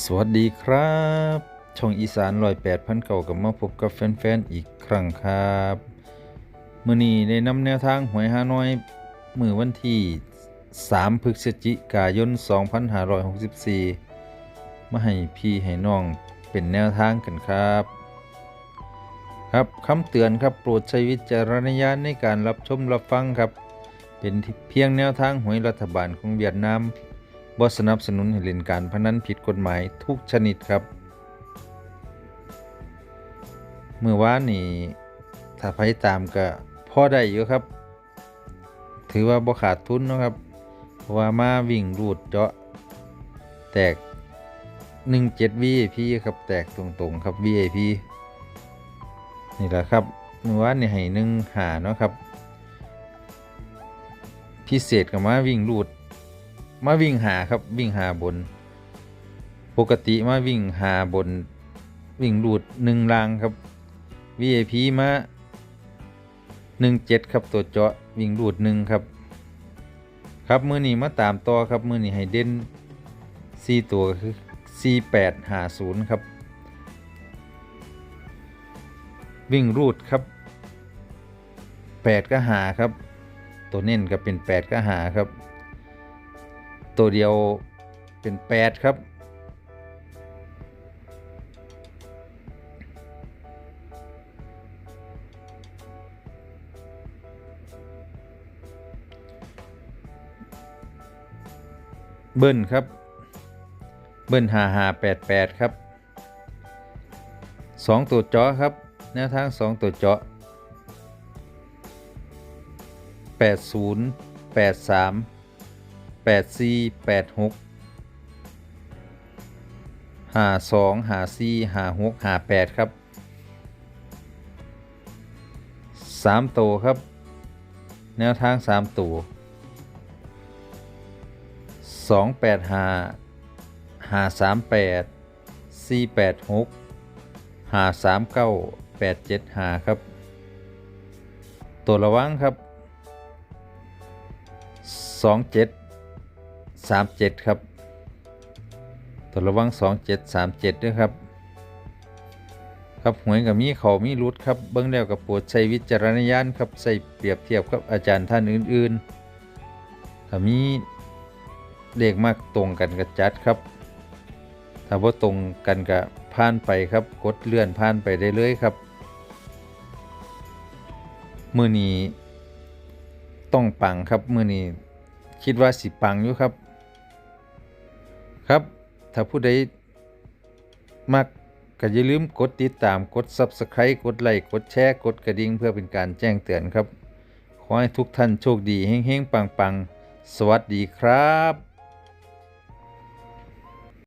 สวัสดีครับ ช่องอีสานลอยแปดพันเก่ากับมาพบกับแฟนๆอีกครั้งครับมื่อนี้ได้นำแนวทางหวยฮานอยมือวันที่ 3 พฤศจิกายน 2564 มาให้พี่ให้น้องเป็นแนวทางกันครับ ครับคำเตือนครับโปรดใช้วิจารณญาณในการรับชมรับฟังครับ เป็นเพียงแนวทางหวยรัฐบาลของเวียดนาม บ่สนับสนุนให้เล่นการพนันผิดกฎหมายทุกชนิดครับเมื่อวานนี่ถ้าไปตามก็พอได้อยู่ครับ ถือว่าบ่ขาดทุนนะครับเพราะว่ามาวิ่งรูดเจาะแตก 17 VIP ครับแตกตรงๆครับ VIP นี่แหละครับเมื่อวานนี่ให้หนึ่งหาเนาะครับ พิเศษกับมาวิ่งรูด มาวิ่งหาครับวิ่งหาบน ปกติมาวิ่งหาบน วิ่งรูดหนึ่งรางครับ VIP มาหนึ่งเจ็ดครับตัวเจาะวิ่งรูดหนึ่งครับ ครับมือนี้มาตามต่อครับมือนี้ให้เด่นสี่ตัวคือสี่แปดหาศูนย์ครับ วิ่งรูดครับแปดก็หาครับ ตัวเน้นก็เป็นแปดก็หาครับ ตัวเดียวเป็น 8 ครับ เบิ้ลครับ เบิ้ลหาหาแปดแปดครับสองตัวเจาะครับ แนวทางสองตัวเจาะแปดศูนย์แปดสาม แปดสี่แปดหกหาสองหาซีหาหกหาแปดครับสามตัวครับ แนวทางสามตัวสองแปดหาหาสามแปดสี่แปดหกหาสามเก้าแปดเจ็ดหาครับ ตัวระวังครับสอ งเจ็ดสามเจ็ดครับ ตัวระวังสองเจ็ดสามเจ็ดด้วยครับ ครับหวยกับมีเขามีรุดครับ เบิ้งแล้วกับปรดใช้วิจารณญาณครับใส่เปรียบเทียบกับอาจารย์ท่านอื่นๆถ้ามีเลขมากตรงกันก็จัดครับ ถ้าว่าตรงกันก็ผ่านไปครับกดเลื่อนผ่านไปได้เลยครับมือนี้ต้องปังครับมือนี้คิดว่าสิปังอยู่ครับ ครับ ถ้าผู้ใดมักก็อย่าลืมกดติดตามกด Subscribe กดไลค์กดแชร์กดกระดิ่งเพื่อเป็นการแจ้งเตือนครับ ขอให้ทุกท่านโชคดีเฮงๆ ปังๆ สวัสดีครับ